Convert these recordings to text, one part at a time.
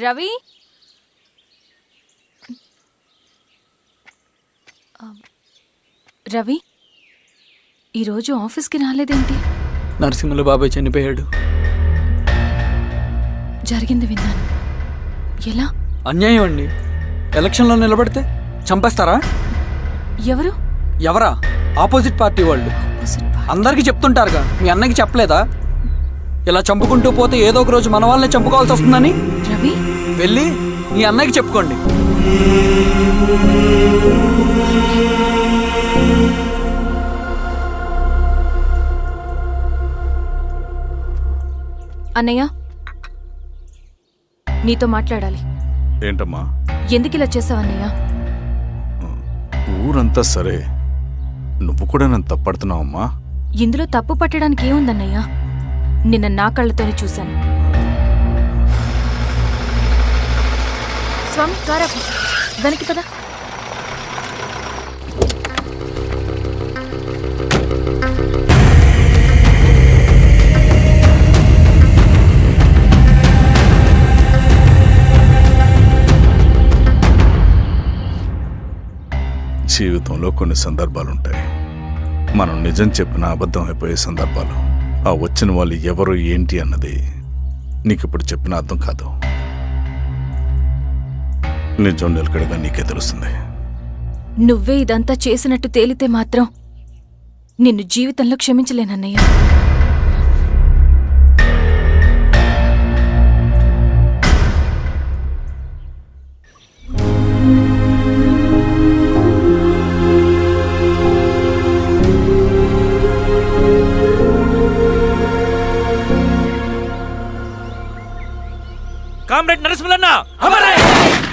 రవి? రవి? ఈరోజు ఆఫీస్కి రాలేదేంటి? నరసింహుల బాబాయ్ చనిపోయాడు. జరిగింది విన్నాను. ఎలా? అన్యాయం అండి. ఎలక్షన్లో నిలబడితే చంపేస్తారా? ఎవరు? ఎవరా? ఆపోజిట్ పార్టీ వాళ్ళు. అందరికీ చెప్తుంటారుగా మీ అన్నకి చెప్పలేదా? ఇలా చంపుకుంటూ పోతే ఏదో ఒక రోజు మన వాళ్ళని చంపుకోవాల్సి వస్తుందని? రవి వెళ్ళి మీ అన్నకి చెప్పుకోండి. అన్నయ్య నీతో మాట్లాడాలి. ఏంటమ్మా? ఎందుకు ఇలా చేసావన్నయ్య ఊరంతా సరే. నువ్వు కూడా నన్ను తప్పడుతున్నావమ్మా? ఇందులో తప్పు పట్టడానికి ఏముందన్నయ్య? నిన్న నా కళ్ళతోనే చూశాను. స్వామి కారా వెనక్కి కదా జీవితంలో కొన్ని సందర్భాలుంటాయి. మనం నిజం చెప్పిన అబద్ధం అయిపోయే సందర్భాలు. ఆ వచ్చిన వాళ్ళు ఎవరు ఏంటి అన్నది నీకు ఇప్పుడు చెప్పిన అర్థం కాదు. నిజం నిలకడగా నీకే తెలుస్తుంది. నువ్వే ఇదంతా చేసినట్టు తేలితే మాత్రం నిన్ను జీవితంలో క్షమించలేనన్నయ్య. కామ్రేడ్ నరసింహన్న అమరే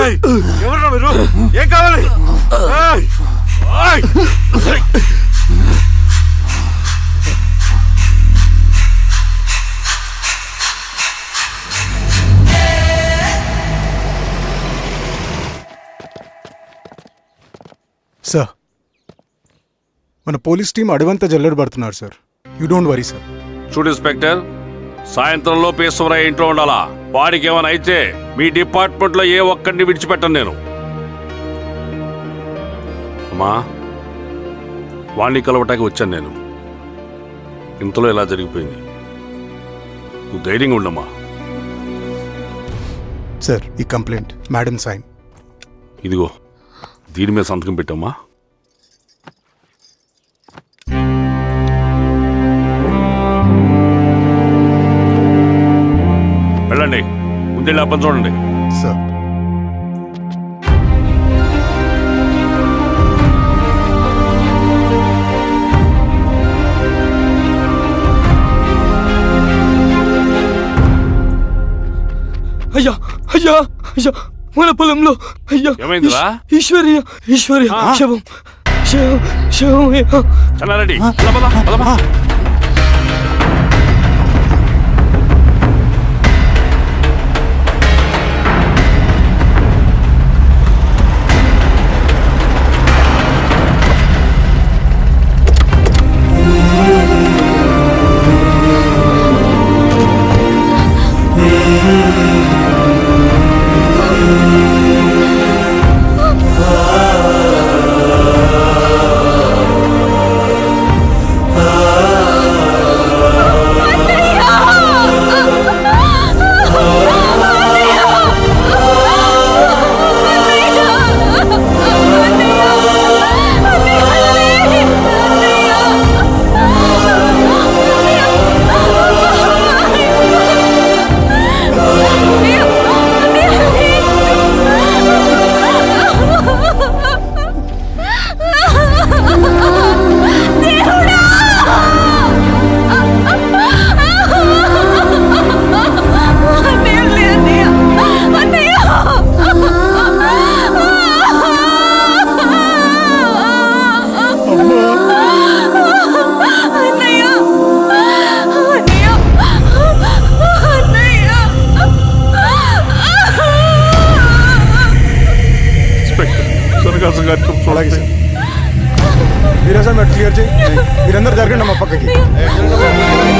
ఏయ్! ఎవర్రా మీరు ఏం కావాలి! సార్ మన పోలీస్ టీం అడవంతా జల్లెడ పడుతున్నారు sir you don't worry sir చూడు ఇన్స్పెక్టర్ సాయంత్రంలో పేశ్వరయ్య ఇంట్లో ఉండాలా వాడికి ఏమైనా అయితే మీ డిపార్ట్మెంట్లో ఏ ఒక్కడిని విడిచిపెట్టను నేను. అమ్మా వాణ్ణి కలవటానికి వచ్చాను నేను. ఇంతలో ఇలా జరిగిపోయింది? నువ్వు ధైర్యంగా ఉండమ్మా. సార్ ఈ కంప్లైంట్ మేడం సైన్ ఇదిగో దీని మీద సంతకం పెట్టమ్మా. ముందెళ్ళి అప్పని చూడండి సార్ అయ్యా అయ్యా అయ్యా మన పొలంలో అయ్యా ఏమైందిరా? ఈశ్- ఈశ్వర్య ఈశ్వర్య. శవం శవం శవం అయ్యా. இருக்கு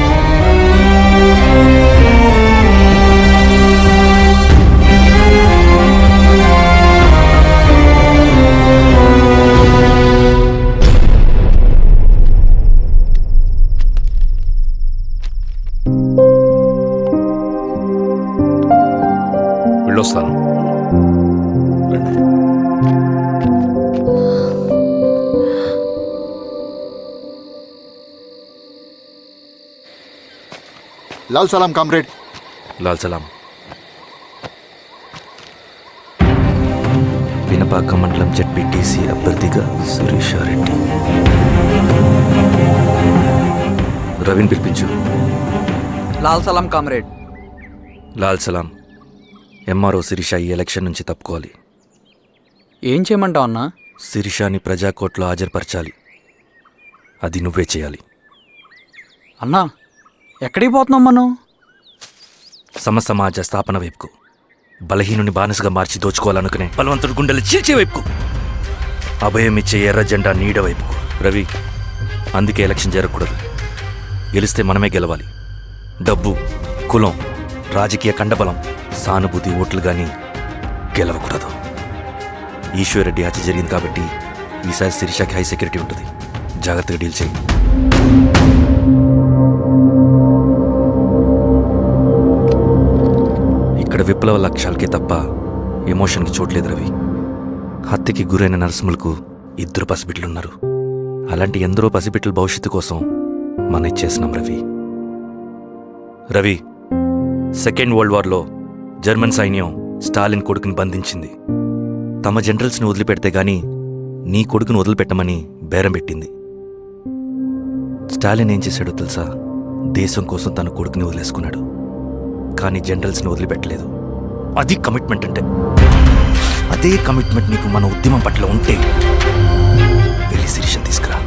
లాల్ సలాం కామ్రేడ్. లాల్ సలాం. పినపాక మండలం జడ్పీటీసీ అభ్యర్థిగా సురేషారెడ్డి రవిని పిలిపించు. లాల్ సలాం కామ్రేడ్. లాల్ సలాం ఎంఆర్ఓ శిరీష ఈ ఎలక్షన్ నుంచి తప్పుకోవాలి. ఏం చేయమంటావు అన్నా? శిరీషాని ప్రజాకోర్టులో హాజరుపరచాలి. అది నువ్వే చేయాలి. అన్నా ఎక్కడికి పోతున్నాం మనం? సమసమాజ స్థాపన వైపుకు బలహీనుని బానిసగా మార్చి దోచుకోవాలనుకునే బలవంతుడు గుండెలు చీల్చే వైపుకు అభయం ఇచ్చే ఎర్ర జెండా నీడ వైపుకు. రవి అందుకే ఎలక్షన్ జరగకూడదు. గెలిస్తే మనమే గెలవాలి. డబ్బు కులం రాజకీయ కండబలం సానుభూతి ఓట్లు గాని గెలవకూడదు. ఈశ్వరెడ్డి హత్య జరిగింది కాబట్టి ఈసారి శిరీషాకి హై సెక్యూరిటీ ఉంటుంది. జాగ్రత్తగా డీల్ చేయి. ఇక్కడ విప్లవ లక్ష్యాలకే తప్ప ఎమోషన్కి చోట్లేదు రవి. హత్యకి గురైన నరసింహులకు ఇద్దరు పసిబిడ్లున్నారు అలాంటి ఎందరో పసిబిడ్డల భవిష్యత్తు కోసం మన ఇచ్చేసినాం రవి. రవి సెకండ్ వరల్డ్ వార్లో జర్మన్ సైన్యం స్టాలిన్ కొడుకుని బంధించింది. తమ జనరల్స్ని వదిలిపెడితే గాని నీ కొడుకును వదిలిపెట్టమని బేరం పెట్టింది. స్టాలిన్ ఏం చేశాడో తెలుసా? దేశం కోసం తన కొడుకుని వదిలేసుకున్నాడు. కానీ జనరల్స్ని వదిలిపెట్టలేదు. అది కమిట్మెంట్ అంటే. అదే కమిట్మెంట్ నీకు మన ఉద్యమం పట్ల ఉంటే వెళ్ళి శిరీషం తీసుకురా.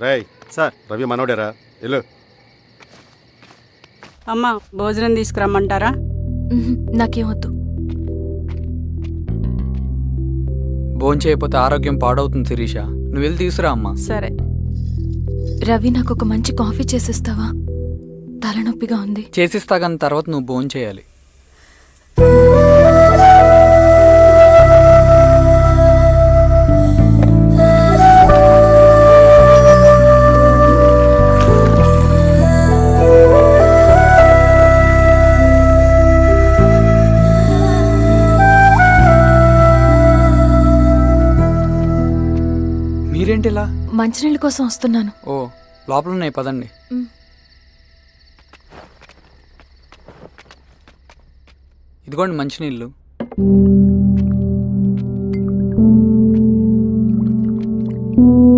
రేయ్ సార్. రవి మనోడేరా వెళ్ళు. అమ్మ భోజనం తీసుకురమ్మంటారా? ఉహుం, నాకేం వద్దు. భోజనం చేయకపోతే ఆరోగ్యం పాడవుతుంది శిరీష. నువ్వు వెళ్ళి తీసురా అమ్మా. సరే. రవి నాకు ఒక మంచి కాఫీ చేసిస్తావా? తలనొప్పిగా ఉంది. చేసిస్తా కానీ తర్వాత నువ్వు భోజనం చేయాలి మంచినీళ్ళ కోసం వస్తున్నాను. ఓ లోపల ఉన్నాయి పదండి. ఇదిగోండి మంచినీళ్ళు. అరే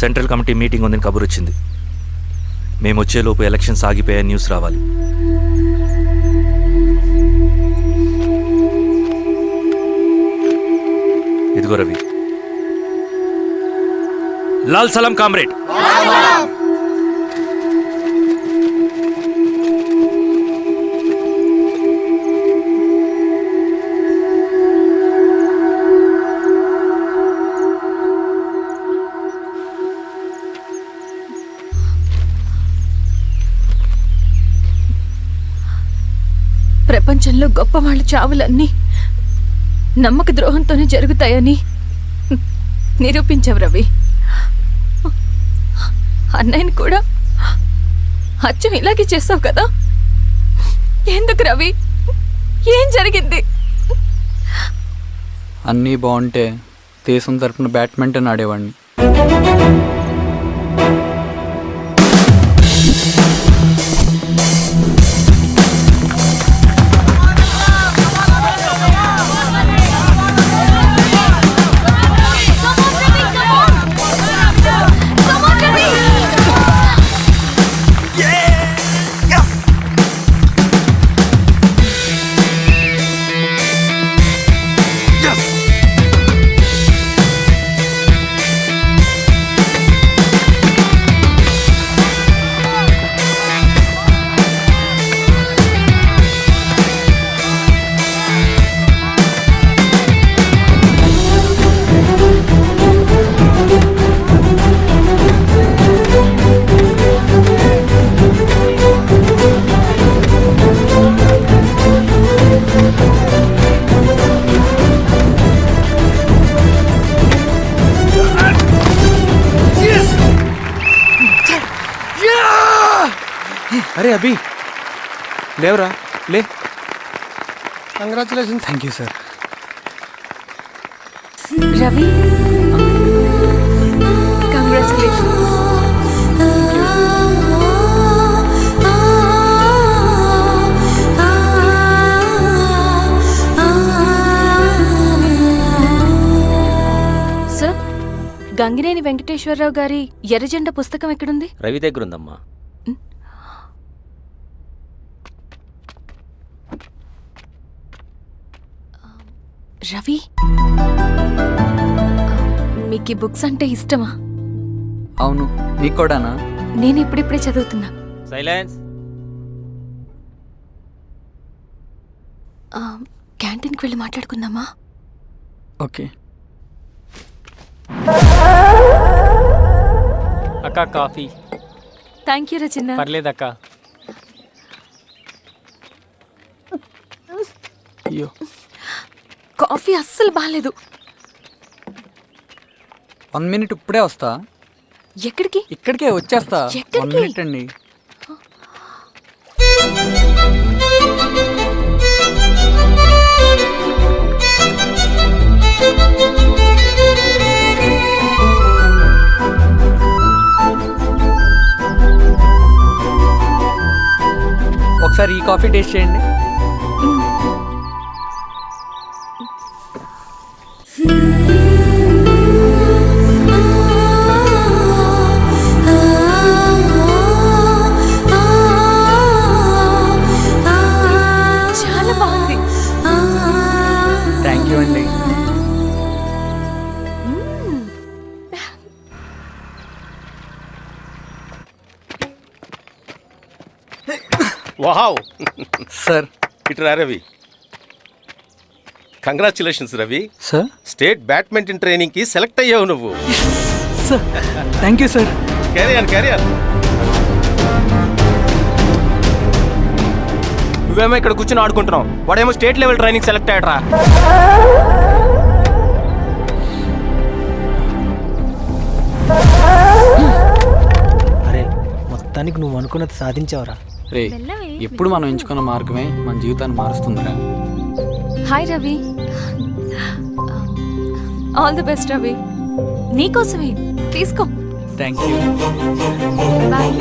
సెంట్రల్ కమిటీ మీటింగ్ ఉందని కబురు వచ్చింది మేము వచ్చేలోపు ఎలక్షన్స్ ఆగిపోయే న్యూస్ రావాలి. ఇదిగో రవి. లాల్ సలం కామ్రేడ్. ప్రపంచంలో గొప్ప వాళ్ళ చావులన్నీ నమ్మక ద్రోహంతోనే జరుగుతాయని నిరూపించవు రవి. అన్నయ్యని కూడా అచ్చం ఇలాగే చేస్తావు కదా? ఎందుకు రవి? ఏం జరిగింది? అన్నీ బాగుంటే దేశం తరపున బ్యాడ్మింటన్ ఆడేవాడిని అభి లేవరా లే. Congratulation thank you sir Ravi. Congratulation sir Gangineni Venkateswararao గారి ఎర్రజెండ పుస్తకం ఎక్కడుంది? రవి దగ్గర రవి? మీకు బుక్స్ అంటే ఇష్టమా? అవును నీకు కూడానా నేను ఇప్పుడిప్పుడే చదువుతున్నా. సైలెన్స్. ఆ, క్యాంటీన్కి వెళ్ళి మాట్లాడుకుందామా? ఓకే. అక్క కాఫీ. Thank you Rachana. పర్లేదక్క అయ్యో. కాఫీ అస్సలు బాగాలేదు వన్ మినిట్ ఇప్పుడే వస్తా. ఎక్కడికి? ఇక్కడికే వచ్చేస్తా. ఎక్కడికి? వన్ మినిట్ అండి. ఒకసారి ఈ కాఫీ టేస్ట్ చేయండి. వావ్. సార్. ఇటు రా Ravi. Congratulations Ravi. Sir? State badminton ట్రైనింగ్కి సెలెక్ట్ అయ్యావు నువ్వు. Sir thank you sir. Carrier carrier నువ్వేమో ఇక్కడ కూర్చొని ఆడుకుంటున్నావు. వాడేమో స్టేట్ లెవెల్ ట్రైనింగ్ సెలెక్ట్ అయ్యాడ్రా. అరే మొత్తానికి నువ్వు అనుకున్నది సాధించావురా. రే ఎప్పుడు మనం ఎంచుకున్న మార్గమే మన జీవితాన్ని మారుస్తుందిరా. Hi Ravi all the best Ravi నీకోసమే. తీసుకో. థ్యాంక్ యూ బాయ్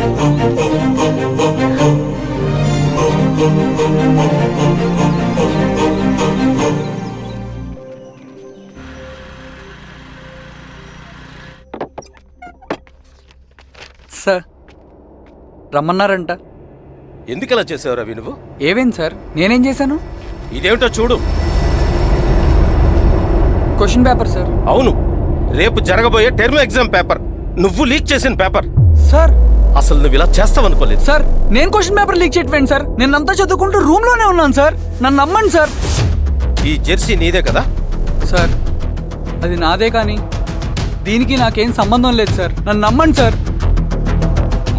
సార్ రమ్మన్నారంట. ఎందుకు అలా చేసావు రవి నువ్వు? ఏవేం సార్? నేనేం చేశాను? ఇదేమిటో చూడు. క్వశ్చన్ పేపర్ సార్ అవును. రేపు జరగబోయే టర్మ్ ఎగ్జామ్ పేపర్ నువ్వు లీక్ చేసిన పేపర్ సార్ అసలు నువ్వు ఇలా చేస్తావనుకోలేదు. సార్ నేను క్వశ్చన్ పేపర్ లీక్ చేయట్లేండి సార్ నేను అంతా చదువుకుంటూ రూమ్లోనే ఉన్నాను సార్ నన్ను నమ్మండి సార్ ఈ జెర్సీ నీదే కదా? సార్ అది నాదే కానీ దీనికి నాకేం సంబంధం లేదు సార్ నన్ను నమ్మండి సార్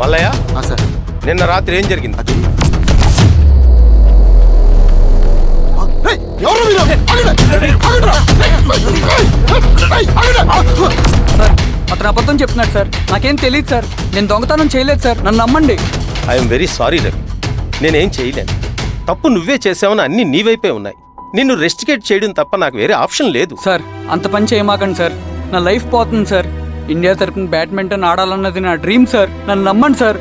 మల్లయ్య? సార్ నిన్న రాత్రి ఏం జరిగింది? ఎవరు మీరు? ఆగండి! ఆగండిరా! ఏయ్, ఆగండి! సార్ అతను అబద్ధం చెప్తున్నాడు సార్. నాకేం తెలియదు సార్. నేను దొంగతనం చేయలేదు సార్. నన్ను నమ్మండి. ఐఎమ్ వెరీ సారీ రవి నేనేం చేయలేను. తప్పు నువ్వే చేసావని అన్ని నీ వైపే ఉన్నాయి. నిన్ను రెస్టికేట్ చేయడం తప్ప నాకు వేరే ఆప్షన్ లేదు. సార్ అంత పని చేయమాకండి సార్. నా లైఫ్ పోతుంది సార్. ఇండియా తరపున బ్యాడ్మింటన్ ఆడాలన్నది నా డ్రీమ్ సార్. నన్ను నమ్మండి సార్.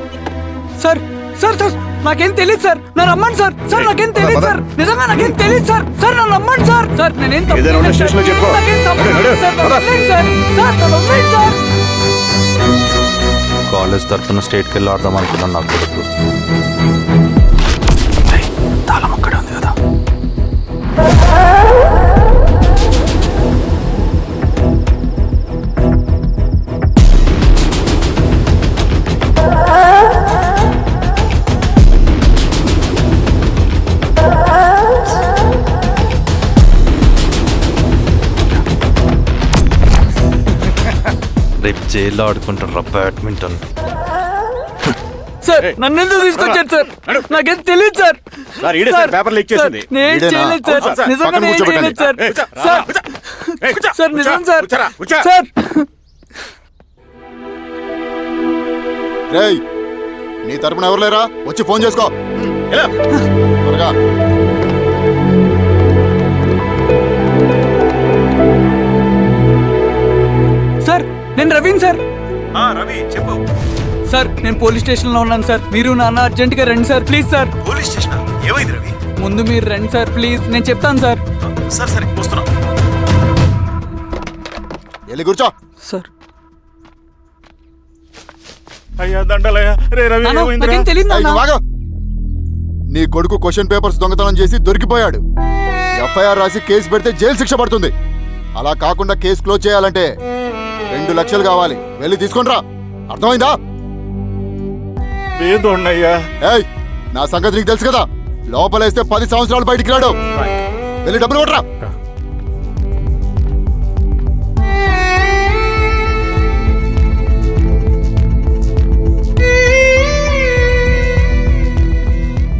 సార్ సార్ సార్ నాకేం తెలియదు సార్. నన్ను నమ్మండి సార్. సార్ నాకేం తెలియదు సార్. నిజంగా నాకేం తెలియదు సార్. సార్ నన్ను నమ్మండి సార్. సార్ నేనేం తప్పు ఏదైనా ఉంటే. స్టేషన్లో చెప్పుకో. నాకేం సంబంధం నడు, లేదు సార్. నన్ను నడు. వదిలేయండి సార్. సార్ నన్ను వదిలేయండి సార్. కాలేజ్ తరఫున స్టేట్కి వెళ్ళి ఆడదాం అనుకున్నాను నా కొడుకు. జైల్లో ఆడుకుంటారా బ్యాడ్మింటన్? సార్ నన్ను ఎందుకు తీసుకొచ్చారు సార్? నాకేం తెలియదు సార్. సార్, ఈడే సార్ పేపర్ లీక్ చేసింది. సార్, నేను? చేయలేదు సార్. నిజంగా నేను. చేయలేదు సార్. సార్ సార్ నిజం సార్. సార్ రేయ్ నీ తరపున ఎవరు లేరా? వచ్చి ఫోన్ చేసుకో. ఎలా త్వరగా. నేను రవీన్ సార్. రవి చెప్పు. సార్ నేను పోలీస్ స్టేషన్లో ఉన్నాను సార్. మీరు నాన్న అర్జెంట్గా రండి sir please sir. Police station? ఏమైంది రవి? ముందు మీరు రండి సార్ ప్లీజ్. నేను చెప్తాను సార్. సరే సరే వస్తున్నా. వెళ్ళి కూర్చో. సార్. అయ్యా దండలయ్యా. రే రవి నాన్న, ఏమైందిరా? నాకేం తెలియదు నాన్న. ఆగు. నీ కొడుకు క్వశ్చన్ పేపర్స్ దొంగతనం చేసి దొరికిపోయాడు. ఎఫ్ఐఆర్ రాసి కేసు పెడితే జైలు శిక్ష పడుతుంది. అలా కాకుండా కేసు క్లోజ్ చేయాలంటే రెండు లక్షలు కావాలి. వెళ్ళి తీసుకొని రా అర్థమైందా ఏయ్ నా సంగతి నీకు తెలుసు కదా. లోపలేస్తే పది సంవత్సరాలు బయటికి రాడు. వెళ్ళి డబ్బులు కొట్టరా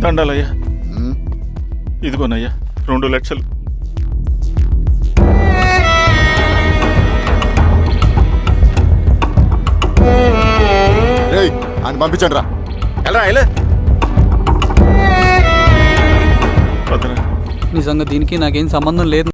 దండాలయ్యా. ఇదిగోనయ్యా రెండు లక్షలు. రేయ్ ఆయన పంపించండి రా. ఎలా ఎలా నిజంగా దీనికి నాకేం సంబంధం లేదు.